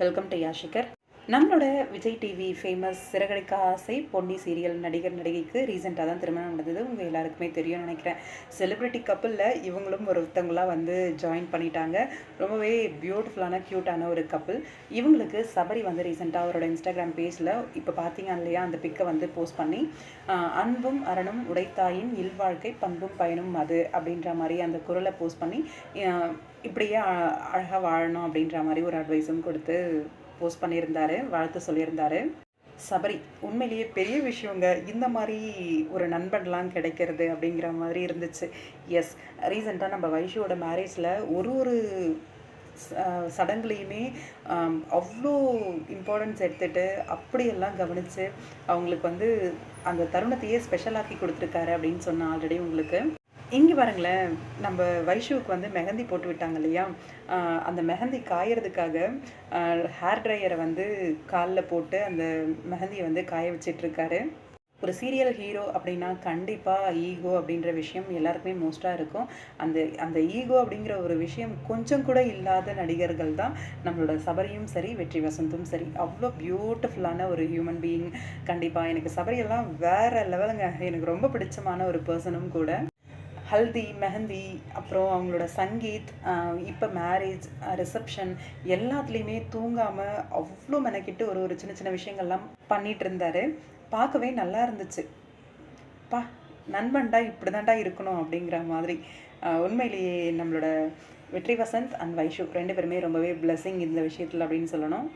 Welcome to யாஷிகர் நம்மளோட Vijay TV famous Siragadikka ஆசை Ponni serial நடிகர் நடிகைக்கு ரீசெண்டாக தான் திருமணம் நடந்தது. உங்கள் எல்லாருக்குமே தெரியும்னு நினைக்கிறேன். செலிப்ரிட்டி கப்பலில் இவங்களும் ஒருத்தவங்களாக வந்து ஜாயின் பண்ணிட்டாங்க. ரொம்பவே பியூட்டிஃபுல்லான க்யூட்டான ஒரு கப்பல் இவங்களுக்கு சபரி வந்து ரீசெண்டாக அவரோட இன்ஸ்டாகிராம் பேஜில் இப்போ பார்த்தீங்க இல்லையா அந்த பிக்கை வந்து போஸ்ட் பண்ணி அன்பும் அரணும் உடைத்தாயின் இல்வாழ்க்கை பண்பும் பயனும் அது அப்படின்ற மாதிரி அந்த குரலை போஸ்ட் பண்ணி இப்படியே அழகாக வாழணும் அப்படின்ற மாதிரி ஒரு அட்வைஸும் கொடுத்து போஸ்ட் பண்ணியிருந்தாரு வாழ்த்து சொல்லியிருந்தாரு. சபரி உண்மையிலேயே பெரிய விஷயங்க. இந்த மாதிரி ஒரு நண்பன்லாம் கிடைக்கிறது அப்படிங்கிற மாதிரி இருந்துச்சு. எஸ் ரீசெண்டாக நம்ம வைஷுவோட மேரேஜில் ஒரு ஒரு ச- சடங்குலையுமே அவ்வளோ இம்பார்ட்டன்ஸ் எடுத்துட்டு அப்படியெல்லாம் கவனித்து அவங்களுக்கு வந்து அந்த தருணத்தையே ஸ்பெஷலாக்கி கொடுத்துருக்காரு அப்படின்னு சொன்னேன் ஆல்ரெடி உங்களுக்கு. இங்கே பாருங்களேன் நம்ம வைஷுவுக்கு வந்து மெஹந்தி போட்டு விட்டாங்க இல்லையா? அந்த மெஹந்தி காயறதுக்காக ஹேர் ட்ரையரை வந்து காலில் போட்டு அந்த மெஹந்தியை வந்து காய வச்சிட்ருக்காரு ஒரு சீரியல் ஹீரோ அப்படின்னா கண்டிப்பாக ஈகோ அப்படின்ற விஷயம் எல்லாருக்குமே மோஸ்ட்டாக இருக்கும். அந்த அந்த ஈகோ அப்படிங்கிற ஒரு விஷயம் கொஞ்சம் கூட இல்லாத நடிகர்கள் தான் நம்மளோட சபரியும் சரி வெற்றி வசந்தும் சரி. அவ்வளோ பியூட்டிஃபுல்லான ஒரு ஹியூமன் பீயிங் கண்டிப்பாக எனக்கு சபரியெல்லாம் வேறு லெவலுங்க. எனக்கு ரொம்ப பிடிச்சமான ஒரு பர்சனும் கூட. ஹல்தி மெஹந்தி அப்புறம் அவங்களோட சங்கீத் இப்போ மேரேஜ் ரிசப்ஷன் எல்லாத்துலேயுமே தூங்காமல் அவ்வளோ மெனக்கிட்டு ஒரு ஒரு சின்ன சின்ன விஷயங்கள்லாம் பண்ணிகிட்டு இருந்தாரு. பார்க்கவே நல்லா இருந்துச்சு. பா நண்பன்டா இப்படி தான்டா இருக்கணும் அப்படிங்கிற மாதிரி. உண்மையிலேயே நம்மளோட வெற்றி வசந்த் அண்ட் வைஷு ரெண்டு பேருமே ரொம்பவே பிளஸ்ஸிங் இந்த விஷயத்தில் அப்படின்னு சொல்லணும்.